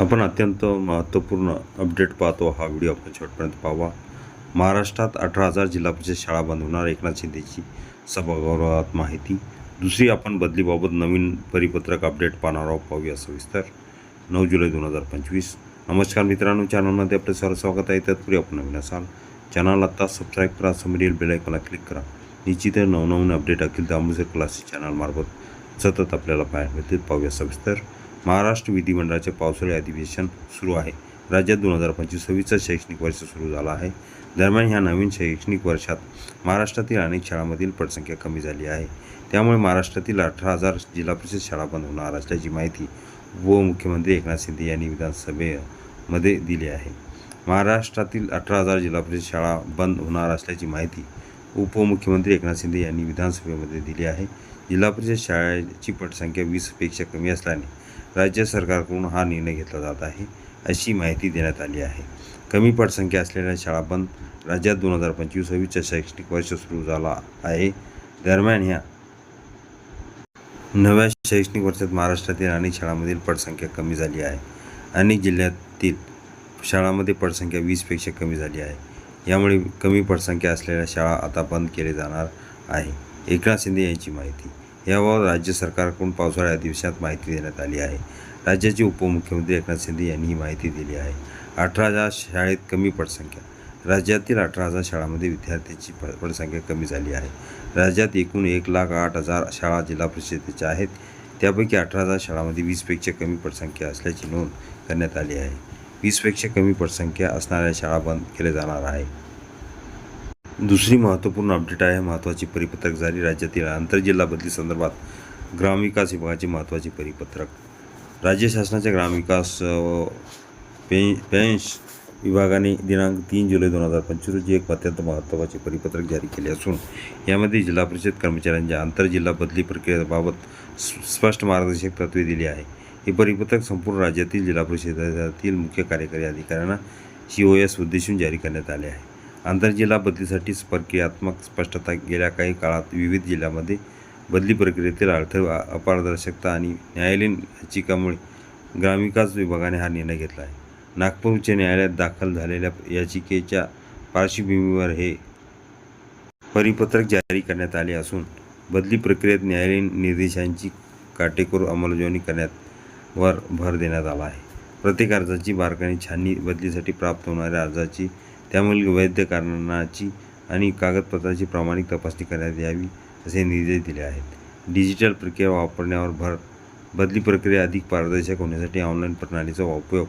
आपण अत्यंत महत्त्वपूर्ण अपडेट पाहतो. हा व्हिडिओ आपण शेवटपर्यंत पाहावा. महाराष्ट्रात अठरा हजार जिल्हा परिषद शाळा बांधवणार एकनाथ शिंदेची सभागृहात माहिती. दुसरी आपण बदलीबाबत नवीन परिपत्रक अपडेट पाहणार आहोत पाहूया सविस्तर. नऊ जुलै दोन हजार पंचवीस. नमस्कार मित्रांनो चॅनलमध्ये आपलं सर्व स्वागत आहे. तत्पूर्वी आपण नवीन असाल चॅनल आत्ता सबस्क्राईब करा समोरील बेलायकॉनला क्लिक करा. निश्चित नवनवीन अपडेट अखिल दामोदर क्लासेस चॅनलमार्फत सतत आपल्याला पाहायला मिळतील. पाहूया सविस्तर. महाराष्ट्र विधिमंडळाचे पावसाळी अधिवेशन सुरू आहे. राज्यात दोन हजार पंचवीस सव्वीसचं शैक्षणिक वर्ष सुरू झालं आहे. दरम्यान ह्या नवीन शैक्षणिक वर्षात महाराष्ट्रातील अनेक शाळांमधील पटसंख्या कमी झाली आहे. त्यामुळे महाराष्ट्रातील अठरा हजार जिल्हा परिषद शाळा बंद होणार असल्याची माहिती उपमुख्यमंत्री एकनाथ शिंदे यांनी विधानसभेमध्ये दिली आहे. महाराष्ट्रातील अठरा हजार जिल्हा परिषद शाळा बंद होणार असल्याची माहिती उपमुख्यमंत्री एकनाथ शिंदे यांनी विधानसभेमध्ये दिली आहे. जिल्हा परिषद शाळेची पटसंख्या वीसपेक्षा कमी असल्याने राज्य सरकारकडून हा निर्णय घेतला जात आहे अशी माहिती देण्यात आली आहे. कमी पटसंख्या असलेल्या शाळा बंद राज्यात दोन हजार पंचवीस सव्वीसच्या शैक्षणिक वर्ष सुरू झाला आहे. दरम्यान ह्या नव्या शैक्षणिक वर्षात महाराष्ट्रातील अनेक शाळांमधील पटसंख्या कमी झाली आहे. अनेक जिल्ह्यातील शाळांमध्ये पटसंख्या वीसपेक्षा कमी झाली आहे. यामुळे कमी पटसंख्या असलेल्या शाळा आता बंद केले जाणार आहे. एकनाथ शिंदे यांची माहिती. याबाबत राज्य सरकारकडून पावसाळ्या अधिवेशनात माहिती देण्यात आली आहे. राज्याचे उपमुख्यमंत्री एकनाथ शिंदे यांनी ही माहिती दिली आहे. अठरा हजार शाळेत कमी पटसंख्या राज्यातील अठरा हजार शाळांमध्ये विद्यार्थ्यांची प पटसंख्या कमी झाली आहे. राज्यात एकूण एक लाख आठ हजार शाळा जिल्हा परिषदेच्या आहेत. त्यापैकी अठरा हजार शाळांमध्ये वीसपेक्षा कमी पटसंख्या असल्याची नोंद करण्यात आली आहे. वीसपेक्षा कमी पटसंख्या असणाऱ्या शाळा बंद केल्या जाणार आहे दुसरी महत्त्वपूर्ण अपडेट आहे महत्त्वाची परिपत्रक जारी राज्यातील आंतरजिल्हा बदली संदर्भात ग्रामविकास विभागाचे महत्त्वाचे परिपत्रक. राज्य शासनाच्या ग्रामविकास पे पेन्श विभागाने दिनांक तीन जुलै दोन हजार पंचवीस रोजी एक अत्यंत महत्त्वाचे परिपत्रक जारी केले असून यामध्ये जिल्हा परिषद कर्मचाऱ्यांच्या आंतरजिल्हा बदली प्रक्रियेबाबत स्पष्ट मार्गदर्शक तत्त्वे दिली आहे. हे परिपत्रक संपूर्ण राज्यातील जिल्हा परिषदातील मुख्य कार्यकारी अधिकाऱ्यांना सी ओ एस उद्देशून जारी करण्यात आले आहे. आंतरजिल्हा बदलीसाठी स्पर्धात्मक स्पष्टता गेल्या काही काळात विविध जिल्ह्यामध्ये बदली प्रक्रियेतील अडथळे अपारदर्शकता आणि न्यायालयीन याचिकामुळे ग्रामविकास विभागाने हा निर्णय घेतला आहे. नागपूर उच्च न्यायालयात दाखल झालेल्या याचिकेच्या पार्श्वभूमीवर हे परिपत्रक जारी करण्यात आले असून बदली प्रक्रियेत न्यायालयीन निर्देशांची काटेकोर अंमलबजावणी करण्यात वर भर देण्यात आला आहे. प्रत्येक अर्जाची बारकाने छाननी बदलीसाठी प्राप्त होणाऱ्या अर्जाची त्यामुळे वैध कारणाची आणि कागदपत्राची प्रामाणिक तपासणी करण्यात यावी असे निर्देश दिले आहेत. डिजिटल प्रक्रिया वापरण्यावर भर बदली प्रक्रिया अधिक पारदर्शक होण्यासाठी ऑनलाईन प्रणालीचा उपयोग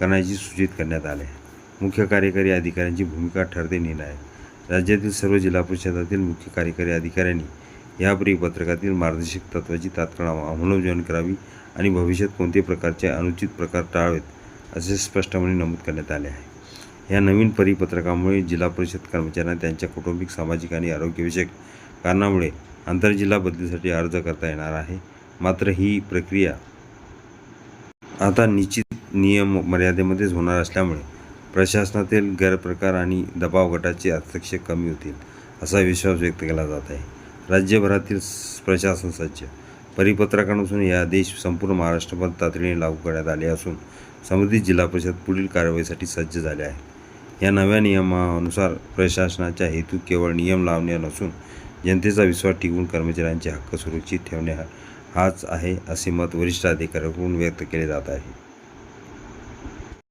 करण्याची सूचित करण्यात आले. आहे मुख्य कार्यकारी अधिकाऱ्यांची भूमिका ठरते निर्णायक राज्यातील सर्व जिल्हा परिषदातील मुख्य कार्यकारी अधिकाऱ्यांनी या परिपत्रकातील मार्गदर्शक तत्वाची तात्काळ अंमलबजावणी करावी आणि भविष्यात कोणत्याही प्रकारचे अनुचित प्रकार टाळावेत असे स्पष्टपणे नमूद करण्यात आले आहे. या नवीन परिपत्रकामुळे जिल्हा परिषद कर्मचाऱ्यांना त्यांच्या कौटुंबिक सामाजिक आणि आरोग्यविषयक कारणामुळे आंतरजिल्हा बदलीसाठी अर्ज करता येणार आहे. मात्र ही प्रक्रिया आता निश्चित नियम मर्यादेमध्येच होणार असल्यामुळे प्रशासनातील गैरप्रकार आणि दबाव गटाचे हस्तक्षेप कमी होतील असा विश्वास व्यक्त केला जात आहे. राज्यभरातील प्रशासन सज्ज परिपत्रकानुसार हे आदेश संपूर्ण महाराष्ट्रभर तातडीने लागू करण्यात आले असून संबंधित जिल्हा परिषद पुढील कारवाईसाठी सज्ज झाले आहे. या नव्या नियमानुसार प्रशासनाचा हेतू केवळ नियम लावणे नसून जनतेचा विश्वास टिकवून कर्मचाऱ्यांचे हक्क सुरक्षित ठेवणे हाच आहे असे मत वरिष्ठ अधिकाऱ्यांकडून व्यक्त केले जात आहे.